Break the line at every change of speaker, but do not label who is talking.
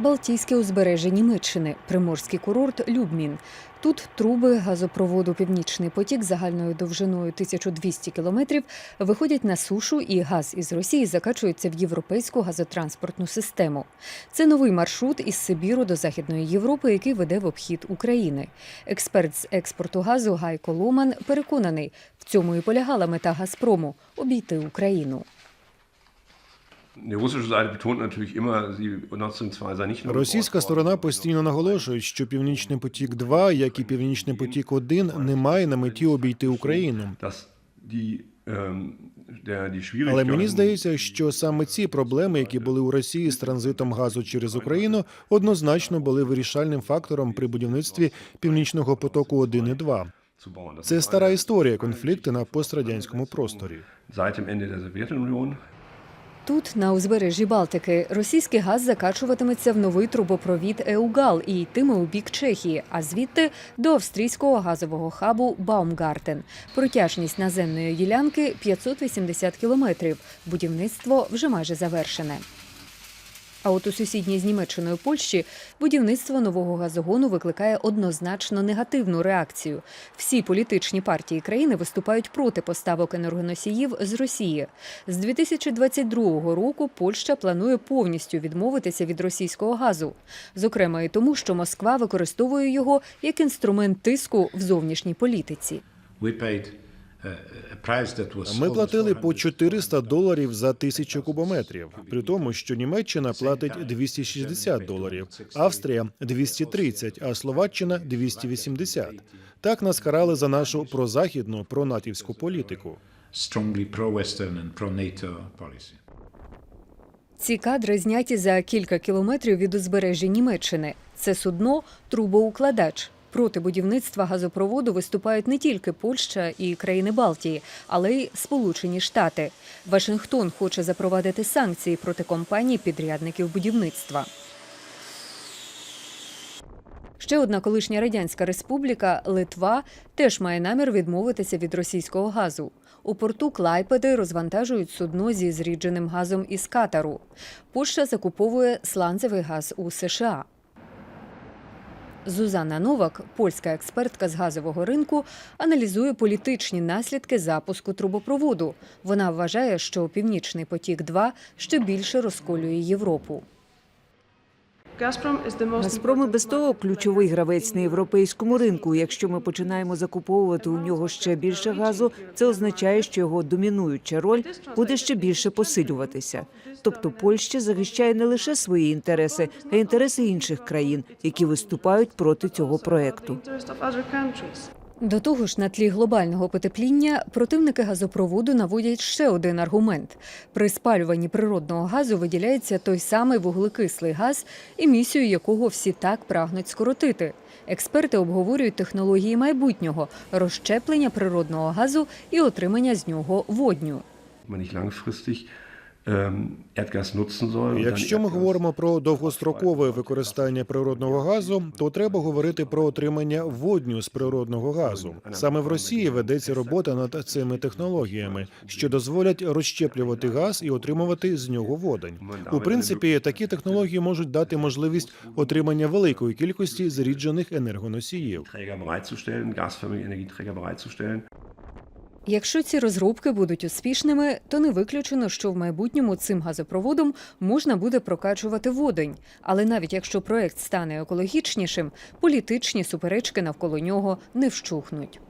Балтійське узбережжя Німеччини, приморський курорт Любмін. Тут труби газопроводу Північний потік загальною довжиною 1200 кілометрів виходять на сушу, і газ із Росії закачується в європейську газотранспортну систему. Це новий маршрут із Сибіру до Західної Європи, який веде в обхід України. Експерт з експорту газу Гайко Ломан переконаний, в цьому і полягала мета Газпрому обійти Україну.
Російська сторона постійно наголошує, що Північний потік 2 як і Північний потік 1 не має на меті обійти Україну.
ähm,
Але мені здається, що саме ці проблеми, які були у Росії з транзитом газу через Україну, однозначно були вирішальним фактором при будівництві Північного потоку 1 і 2.
zu
Це стара історія конфлікти на пострадянському просторі.
Тут, на узбережжі Балтики, російський газ закачуватиметься в новий трубопровід Еугал і йтиме у бік Чехії, а звідти до австрійського газового хабу Баумгартен. Протяжність наземної ділянки 580 кілометрів. Будівництво вже майже завершене. А от у сусідній з Німеччиною Польщі будівництво нового газогону викликає однозначно негативну реакцію. Всі політичні партії країни виступають проти поставок енергоносіїв з Росії. З 2022 року Польща планує повністю відмовитися від російського газу, зокрема і тому, що Москва використовує його як інструмент тиску в зовнішній політиці.
Ми платили по
400
400 доларів за тисячу кубометрів, при тому, що Німеччина платить 260 доларів, Австрія 230, а Словаччина 280. Так нас карали за нашу прозахідну, пронатівську політику.
Ці кадри зняті за кілька кілометрів від узбережжя Німеччини. Це судно трубоукладач. Проти будівництва газопроводу виступають не тільки Польща і країни Балтії, але й Сполучені Штати. Вашингтон хоче запровадити санкції проти компаній підрядників будівництва. Ще одна колишня радянська республіка Литва теж має намір відмовитися від російського газу. У порту Клайпеди розвантажують судно зі зрідженим газом із Катару. Польща закуповує сланцевий газ у США. Зузанна Новак, польська експертка з газового ринку, аналізує політичні наслідки запуску трубопроводу. Вона вважає, що Північний потік 2 ще більше розколює Європу.
Газпром і без того ключовий гравець на європейському ринку. Якщо ми починаємо закуповувати у нього ще більше газу, це означає, що його домінуюча роль буде ще більше посилюватися. Тобто Польща захищає не лише свої інтереси, а й інтереси інших країн, які виступають проти цього проекту.
До того ж, на тлі глобального потепління противники газопроводу наводять ще один аргумент: при спалюванні природного газу виділяється той самий вуглекислий газ, емісію якого всі так прагнуть скоротити. Експерти обговорюють технології майбутнього розщеплення природного газу і отримання з нього водню.
Und
Якщо ми говоримо про довгострокове використання природного газу, то треба говорити про отримання водню з природного газу. Саме в Росії ведеться робота над цими технологіями, що дозволять розщеплювати газ і отримувати з нього водень. У принципі, такі технології можуть дати можливість отримання великої кількості зріджених енергоносіїв.
Якщо ці розробки будуть успішними, то не виключено, що в майбутньому цим газопроводом можна буде прокачувати водень. Але навіть якщо проект стане екологічнішим, політичні суперечки навколо нього не вщухнуть.